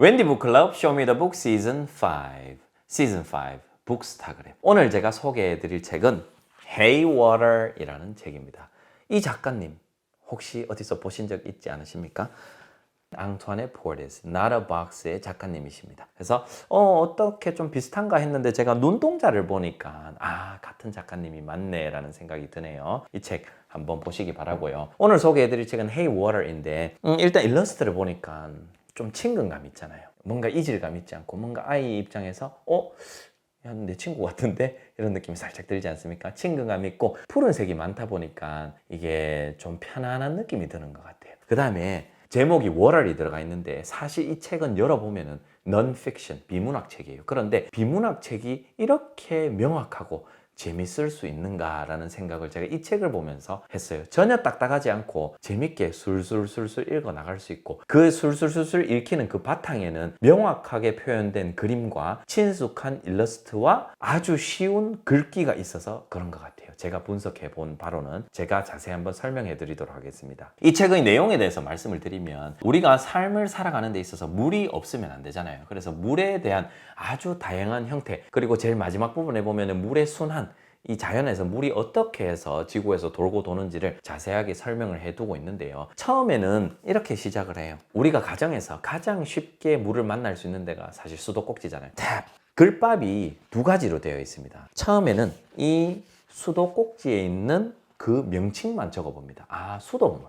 웬디 북클럽 쇼미 더북 시즌 5 시즌 5 북스타그램 오늘 제가 소개해 드릴 책은 Haywater이라는 책입니다. 이 작가님 혹시 어디서 보신 적 있지 않으십니까? Not a Box의 작가님이십니다. 그래서 어, 어떻게 좀 비슷한가 했는데 제가 눈동자를 보니까 아 같은 작가님이 맞네라는 생각이 드네요. 이 책 한번 보시기 바라고요. 오늘 소개해드릴 책은 Hey Water인데 음, 일단 일러스트를 보니까 좀 친근감 있잖아요. 뭔가 이질감 있지 않고 뭔가 아이 입장에서 어? 야, 내 친구 같은데? 이런 느낌이 살짝 들지 않습니까? 친근감 있고 푸른색이 많다 보니까 이게 좀 편안한 느낌이 드는 것 같아요. 그 다음에 제목이 워럴이 들어가 있는데 사실 이 책은 열어보면은 넌픽션, 비문학 책이에요. 그런데 비문학 책이 이렇게 명확하고 재밌을 수 있는가라는 생각을 제가 이 책을 보면서 했어요. 전혀 딱딱하지 않고 재밌게 술술술술 읽어 나갈 수 있고 그 술술술술 읽히는 그 바탕에는 명확하게 표현된 그림과 친숙한 일러스트와 아주 쉬운 글귀가 있어서 그런 것 같아요. 제가 분석해 본 바로는 제가 자세히 한번 설명해 드리도록 하겠습니다. 이 책의 내용에 대해서 말씀을 드리면 우리가 삶을 살아가는 데 있어서 물이 없으면 안 되잖아요. 그래서 물에 대한 아주 다양한 형태 그리고 제일 마지막 부분에 보면은 물의 순환 이 자연에서 물이 어떻게 해서 지구에서 돌고 도는지를 자세하게 설명을 해두고 있는데요. 처음에는 이렇게 시작을 해요. 우리가 가정에서 가장 쉽게 물을 만날 수 있는 데가 사실 수도꼭지잖아요. 탭! 글밥이 두 가지로 되어 있습니다. 처음에는 이 수도꼭지에 있는 그 명칭만 적어봅니다. 아, 수돗물.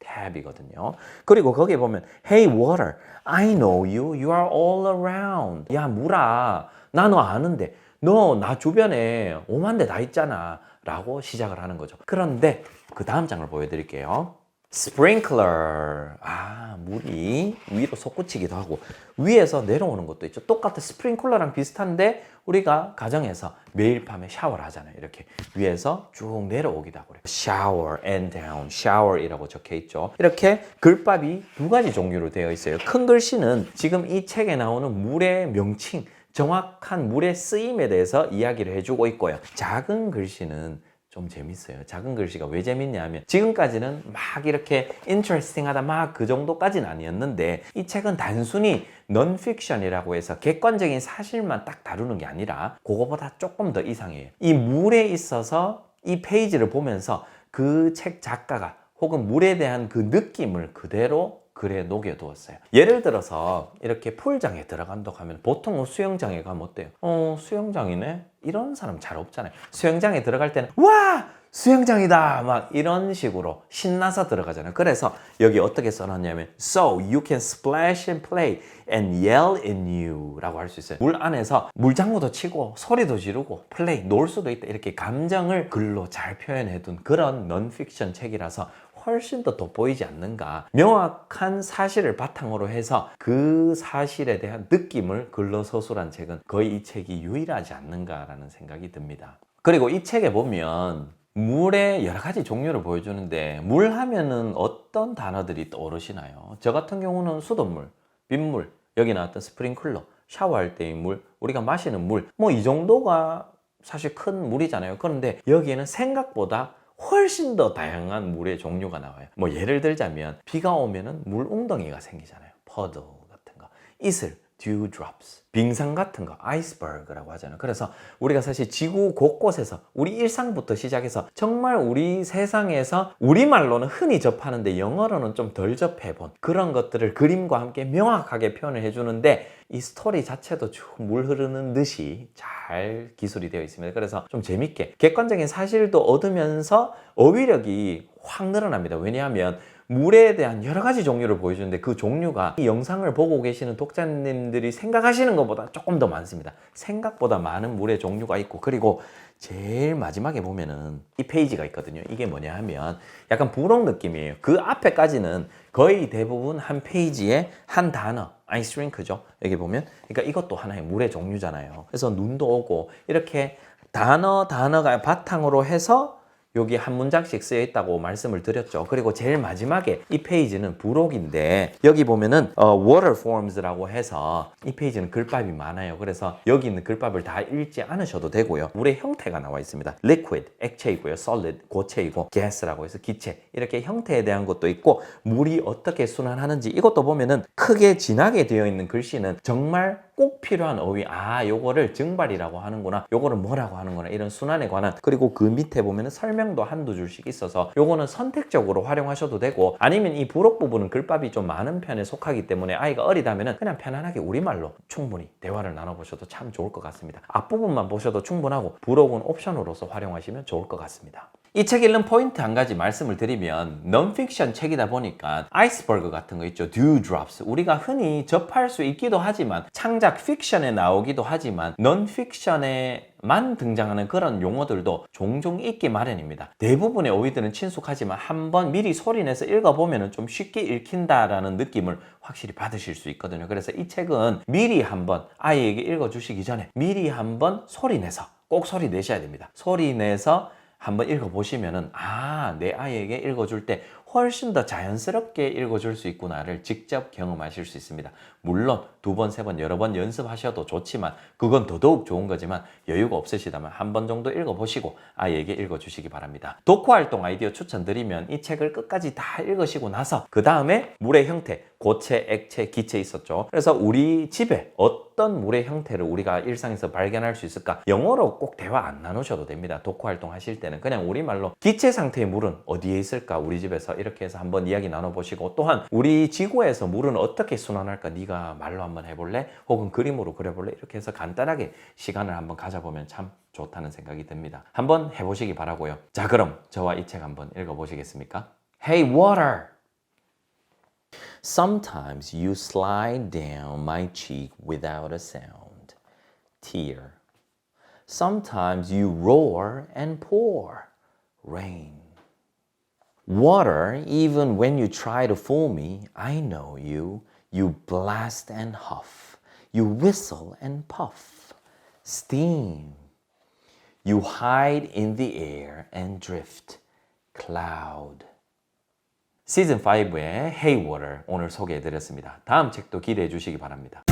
탭이거든요. 그리고 거기에 보면 Hey water, I know you. You are all around. 야 물아, 나 너 아는데 너 나 주변에 오만 대 다 있잖아. 라고 시작을 하는 거죠. 그런데 그 다음 장을 보여드릴게요. 스프링클러. 아, 물이 위로 솟구치기도 하고 위에서 내려오는 것도 있죠. 똑같은 스프링클러랑 비슷한데 우리가 가정에서 매일 밤에 샤워를 하잖아요. 이렇게 위에서 쭉 내려오기도 하고 shower and down, shower이라고 적혀 있죠. 이렇게 글밥이 두 가지 종류로 되어 있어요. 큰 글씨는 지금 이 책에 나오는 물의 명칭, 정확한 물의 쓰임에 대해서 이야기를 해주고 있고요. 작은 글씨는 좀 재밌어요. 작은 글씨가 왜 재밌냐 하면 지금까지는 막 이렇게 인터레스팅하다 막 그 정도까지는 아니었는데 이 책은 단순히 넌픽션이라고 해서 객관적인 사실만 딱 다루는 게 아니라 그거보다 조금 더 이상해요. 이 물에 있어서 이 페이지를 보면서 그 책 작가가 혹은 물에 대한 그 느낌을 그대로 글에 녹여두었어요. 예를 들어서 이렇게 풀장에 들어간다고 하면 보통 수영장에 가면 어때요? 어, 수영장이네? 이런 사람 잘 없잖아요. 수영장에 들어갈 때는 와! 수영장이다! 막 이런 식으로 신나서 들어가잖아요. 그래서 여기 어떻게 써놨냐면 So you can splash and play and yell in you 라고 할 수 있어요. 물 안에서 물장구도 치고 소리도 지르고 플레이, 놀 수도 있다. 이렇게 감정을 글로 잘 표현해둔 그런 넌픽션 책이라서 훨씬 더 돋보이지 않는가. 명확한 사실을 바탕으로 해서 그 사실에 대한 느낌을 글로 서술한 책은 거의 이 책이 유일하지 않는가라는 생각이 듭니다. 그리고 이 책에 보면 물의 여러 가지 종류를 보여주는데 물 하면은 어떤 단어들이 떠오르시나요? 저 같은 경우는 수돗물, 빗물, 여기 나왔던 스프링클러, 샤워할 때의 물, 우리가 마시는 물, 뭐 이 정도가 사실 큰 물이잖아요. 그런데 여기에는 생각보다 훨씬 더 다양한 물의 종류가 나와요. 뭐 예를 들자면 비가 오면은 물 웅덩이가 생기잖아요. 퍼드 같은 거, 이슬, dewdrops, 빙상 같은 거, 아이스버그라고 하잖아요. 그래서 우리가 사실 지구 곳곳에서 우리 일상부터 시작해서 정말 우리 세상에서 우리말로는 흔히 접하는데 영어로는 좀 덜 접해본 그런 것들을 그림과 함께 명확하게 표현을 해주는데 이 스토리 자체도 쭉 물 흐르는 듯이 잘 기술이 되어 있습니다. 그래서 좀 재밌게 객관적인 사실도 얻으면서 어휘력이 확 늘어납니다. 왜냐하면 물에 대한 여러 가지 종류를 보여주는데 그 종류가 이 영상을 보고 계시는 독자님들이 생각하시는 것보다 조금 더 많습니다. 생각보다 많은 물의 종류가 있고 그리고 제일 마지막에 보면은 이 페이지가 있거든요. 이게 뭐냐 하면 약간 부록 느낌이에요. 그 앞에까지는 거의 대부분 한 페이지에 한 단어, 아이스링크죠. 여기 보면 그러니까 이것도 하나의 물의 종류잖아요. 그래서 눈도 오고 이렇게 단어 단어가 바탕으로 해서 여기 한 문장씩 쓰여 있다고 말씀을 드렸죠. 그리고 제일 마지막에 이 페이지는 부록인데 여기 보면은 어, water forms라고 해서 이 페이지는 글밥이 많아요. 그래서 여기 있는 글밥을 다 읽지 않으셔도 되고요. 물의 형태가 나와 있습니다. liquid 액체이고요. solid 고체이고 gas라고 해서 기체 이렇게 형태에 대한 것도 있고 물이 어떻게 순환하는지 이것도 보면은 크게 진하게 되어 있는 글씨는 정말 꼭 필요한 어휘. 아 요거를 증발이라고 하는구나. 요거를 뭐라고 하는구나. 이런 순환에 관한 그리고 그 밑에 보면은 설명도 한두 줄씩 있어서 요거는 선택적으로 활용하셔도 되고 아니면 이 부록 부분은 글밥이 좀 많은 편에 속하기 때문에 아이가 어리다면은 그냥 편안하게 우리말로 충분히 대화를 나눠보셔도 참 좋을 것 같습니다. 앞부분만 보셔도 충분하고 부록은 옵션으로서 활용하시면 좋을 것 같습니다 이 책 읽는 포인트 한 가지 말씀을 드리면 non-fiction 책이다 보니까 아이스버그 같은 거 있죠. dewdrops. 우리가 흔히 접할 수 있기도 하지만 창작 픽션에 나오기도 하지만 non-fiction에만 등장하는 그런 용어들도 종종 있기 마련입니다. 대부분의 어휘들은 친숙하지만 한번 미리 소리내서 읽어보면 좀 쉽게 읽힌다라는 느낌을 확실히 받으실 수 있거든요. 그래서 이 책은 미리 한번 아이에게 읽어주시기 전에 미리 한번 소리내서 꼭 소리 내셔야 됩니다. 소리 내서 한번 읽어보시면은 아, 내 아이에게 읽어줄 때 훨씬 더 자연스럽게 읽어줄 수 있구나를 직접 경험하실 수 있습니다. 물론 두 번, 세 번, 여러 번 연습하셔도 좋지만 그건 더더욱 좋은 거지만 여유가 없으시다면 한 번 정도 읽어보시고 아이에게 읽어주시기 바랍니다. 독후 활동 아이디어 추천드리면 이 책을 끝까지 다 읽으시고 나서 그 다음에 물의 형태, 고체, 액체, 기체 있었죠. 그래서 우리 집에 어떤 물의 형태를 우리가 일상에서 발견할 수 있을까? 영어로 꼭 대화 안 나누셔도 됩니다. 독후 활동 하실 때는 그냥 우리말로 기체 상태의 물은 어디에 있을까? 우리 집에서 이렇게 해서 한번 이야기 나눠보시고 또한 우리 지구에서 물은 어떻게 순환할까? 네가 말로 한번 해볼래? 혹은 그림으로 그려볼래? 이렇게 해서 간단하게 시간을 한번 가져보면 참 좋다는 생각이 듭니다. 한번 해보시기 바라고요. 자, 그럼 저와 이 책 한번 읽어보시겠습니까? Hey, water! Sometimes you slide down my cheek without a sound. Tear. Sometimes you roar and pour. Rain. Water, even when you try to fool me, I know you. You blast and huff. You whistle and puff. Steam. You hide in the air and drift. Cloud. 시즌 5의 Hey Water 오늘 소개해 드렸습니다. 다음 책도 기대해 주시기 바랍니다.